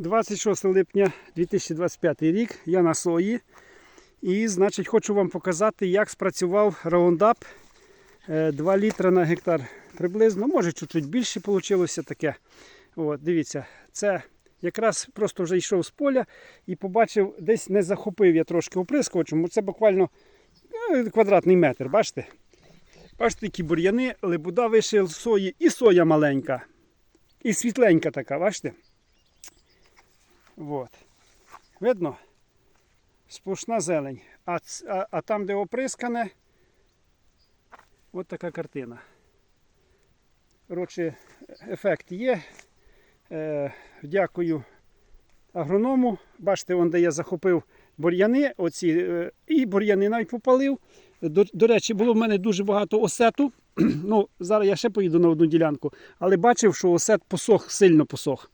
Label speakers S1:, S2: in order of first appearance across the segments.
S1: 26 липня 2025 рік. Я на сої. І, значить, хочу вам показати, як спрацював раундап 2 літра на гектар приблизно. Може, чуть-чуть більше вийшло таке. От, дивіться, це якраз просто вже йшов з поля і побачив, десь не захопив я трошки оприскувачем. Це буквально е, квадратний метр, бачите? Бачите, які бур'яни, лебуда вишив сої і соя маленька. І світленька така, бачите? От. Видно? Сплошна зелень. А, а, а там, де оприскане, от така картина. Коротше, ефект є. Е, дякую агроному. Бачите, он, де я захопив бур'яни, оці, е, і бур'яни навіть попалив. До, до речі, було в мене дуже багато осету. ну, зараз я ще поїду на одну ділянку, але бачив, що осет посох, сильно посох.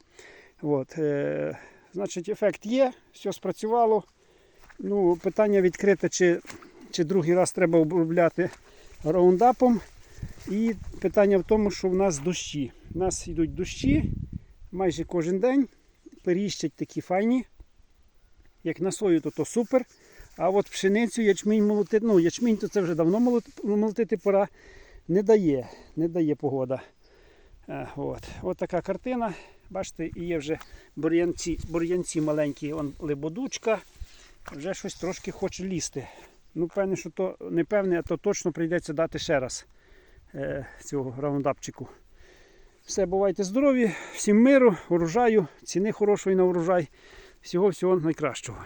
S1: От, е, значить, ефект є, все спрацювало. Ну, питання відкрите, чи, чи другий раз треба обробляти раундапом. І питання в тому, що в нас дощі. У нас йдуть дощі майже кожен день. Періщать такі файні. Як на сою, то, то супер. А от пшеницю, ячмінь молотити, ну ячмінь то це вже давно молотити пора. Не дає, не дає погода. Е, От. от така картина. Бачите, і є вже бур'янці, бур'янці маленькі, он лебодучка. Вже щось трошки хоче лізти. Ну, певне, що то не певне, а то точно прийдеться дати ще раз е, цього раундапчику. Все, бувайте здорові, всім миру, урожаю, ціни хорошої на урожай. Всього всього найкращого.